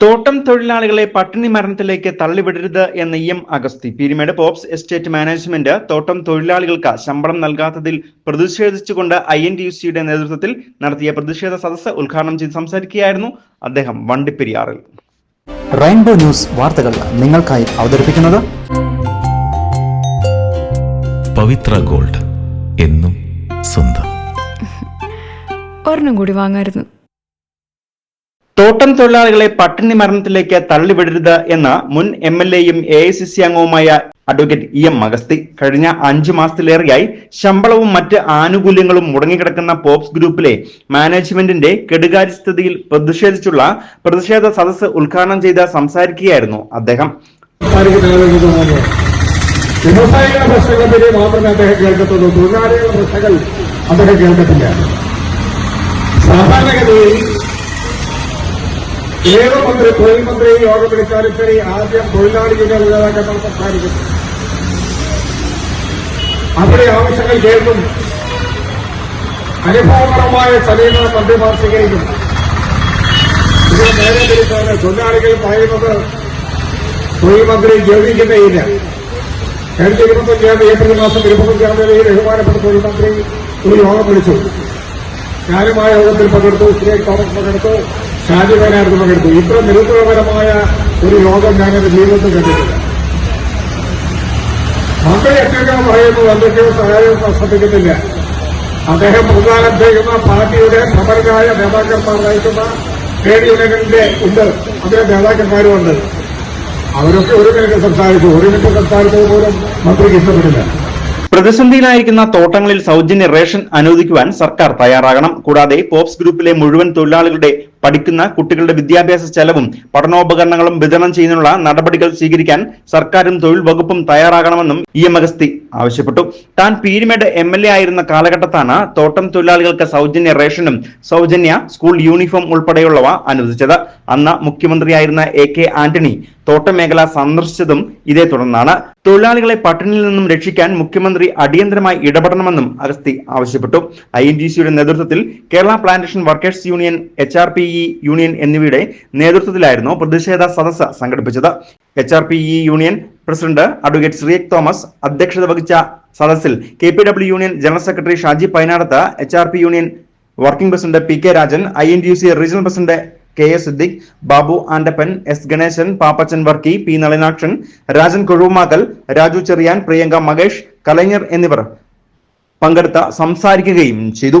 തോട്ടം തൊഴിലാളികളെ പട്ടിണി മരണത്തിലേക്ക് തള്ളിവിടരുത് എന്ന E M Augusthy. Peermade Pops estate management തോട്ടം തൊഴിലാളികൾക്ക് ശമ്പളം നൽകാത്തതിൽ പ്രതിഷേധിച്ചുകൊണ്ട് ഐ എൻ ടി യു സിയുടെ നേതൃത്വത്തിൽ നടത്തിയ പ്രതിഷേധ സദസ്സ് ഉദ്ഘാടനം ചെയ്ത് സംസാരിക്കുകയായിരുന്നു അദ്ദേഹം വണ്ടിപ്പെരിയാറിൽ. റെയിൻബോ ന്യൂസ് വാർത്തകൾ നിങ്ങൾക്കായി അവതരിപ്പിക്കുന്നത് പവിത്ര ഗോൾഡ് എന്നും സ്വന്തം. ഒരെണ്ണം കൂടി വാങ്ങായിരുന്നു. തോട്ടം തൊഴിലാളികളെ പട്ടിണി മരണത്തിലേക്ക് തള്ളിവിടരുത് എന്ന മുൻ എം എൽ എയും എ ഐ സി സി അംഗവുമായ അഡ്വക്കേറ്റ് ഇ എം അഗസ്തി കഴിഞ്ഞ അഞ്ചു മാസത്തിലേറെയായി ശമ്പളവും മറ്റ് ആനുകൂല്യങ്ങളും മുടങ്ങിക്കിടക്കുന്ന പോപ്സ് ഗ്രൂപ്പിലെ മാനേജ്മെന്റിന്റെ കെടുകാര്യസ്ഥിതിയിൽ പ്രതിഷേധിച്ചുള്ള പ്രതിഷേധ സദസ്സ് ഉദ്ഘാടനം ചെയ്ത് സംസാരിക്കുകയായിരുന്നു അദ്ദേഹം. അദ്ദേഹം കേൾക്കത്തില്ല സാധാരണഗതിയിൽ ഏത് മന്ത്രി തൊഴിൽ യോഗം വിളിച്ചാലും ശരി ആദ്യം തൊഴിലാളികളുടെ നേതാക്കൾ സംസാരിക്കുന്നു. അവിടെ ആവശ്യങ്ങൾ കേൾക്കും. അനുഭവപരമായ സമീപനം മന്ത്രിമാർ സ്വീകരിക്കും ഇത് നേരെ തിരിച്ചാണ് തൊഴിലാളികൾ പറയുന്നത് തൊഴിൽ മന്ത്രി ജോലിക്കുന്നേയില്ല കഴിഞ്ഞ ഇരുപത്തഞ്ചാം ഏപ്രിൽ മാസം ഇരുപത്തഞ്ചാം തീയതി ബഹുമാനപ്പെട്ട തൊഴിൽ മന്ത്രി ഒരു യോഗം വിളിച്ചു. ഞാനും ആ യോഗത്തിൽ പങ്കെടുത്തു. ഇത്രയും കോൺഗ്രസ് പങ്കെടുത്തു. ഷാജി വയനാട് പങ്കെടുത്തു ഇത്ര നിരുത്തരപരമായ ഒരു യോഗം ഞാൻ എന്റെ ജീവിതത്തിൽ കണ്ടിട്ടില്ല. മന്ത്രി എന്തൊക്കെയോ പറയുന്നു എന്തൊക്കെയോ സഹായം ശ്രദ്ധിക്കുന്നില്ല അദ്ദേഹം പ്രധാനം ചെയ്യുന്ന പാർട്ടിയുടെ സമരനായ നേതാക്കന്മാർ നയിക്കുന്ന ട്രേഡ് യൂണിയനിന്റെ ഉണ്ട്. അതിലെ നേതാക്കന്മാരുമുണ്ട്. അവരൊക്കെ ഒരു മിനിറ്റ് സംസാരിച്ചു. ഒരു മിനിറ്റ് സംസാരിച്ചത് പോലും മന്ത്രിക്ക് ഇഷ്ടപ്പെടില്ല പ്രതിസന്ധിയിലായിരിക്കുന്ന തോട്ടങ്ങളിൽ സൗജന്യ റേഷൻ അനുവദിക്കുവാൻ സർക്കാർ തയ്യാറാകണം. കൂടാതെ പോപ്സ് ഗ്രൂപ്പിലെ മുഴുവൻ തൊഴിലാളികളുടെ പഠിക്കുന്ന കുട്ടികളുടെ വിദ്യാഭ്യാസ ചെലവും പഠനോപകരണങ്ങളും വിതരണം ചെയ്യുന്നതിനുള്ള നടപടികൾ സ്വീകരിക്കാൻ സർക്കാരും തൊഴിൽ വകുപ്പും തയ്യാറാകണമെന്നും ഇ എം അഗസ്തി ആവശ്യപ്പെട്ടു. താൻ പീരിമേട് എം എൽ എ ആയിരുന്ന കാലഘട്ടത്താണ് തോട്ടം തൊഴിലാളികൾക്ക് സൗജന്യ റേഷനും സൗജന്യ സ്കൂൾ യൂണിഫോം ഉൾപ്പെടെയുള്ളവ അനുവദിച്ചത്. അന്ന് മുഖ്യമന്ത്രിയായിരുന്ന എ കെ ആന്റണി തോട്ടം മേഖല സന്ദർശിച്ചതും ഇതേ തുടർന്നാണ്. തൊഴിലാളികളെ പട്ടിണിയിൽ നിന്നും രക്ഷിക്കാൻ മുഖ്യമന്ത്രി അടിയന്തരമായി ഇടപെടണമെന്നും അഗസ്തി ആവശ്യപ്പെട്ടു. ഐ എൻ ജി സിയുടെ നേതൃത്വത്തിൽ Kerala plantation workers union H R P E union എന്നിവയുടെ നേതൃത്വത്തിലായിരുന്നു പ്രതിഷേധ സദസ്സ് സംഘടിപ്പിച്ചത്. H R P E union president advocate Sreeyak Thomas അധ്യക്ഷത വഹിച്ച സദസ്സിൽ K P W union general secretary Shaji Painadath H R P union working president P K Rajan I N T U C regional president K S Siddique Babu Andappan S Ganesan Pappachan Varkey P Nalinakshan Rajan Kozhumakkal Raju Cherian Priyanka Mahesh Kalaignar എന്നിവർ പങ്കെടുത്ത സംസാരിക്കുകയും ചെയ്തു.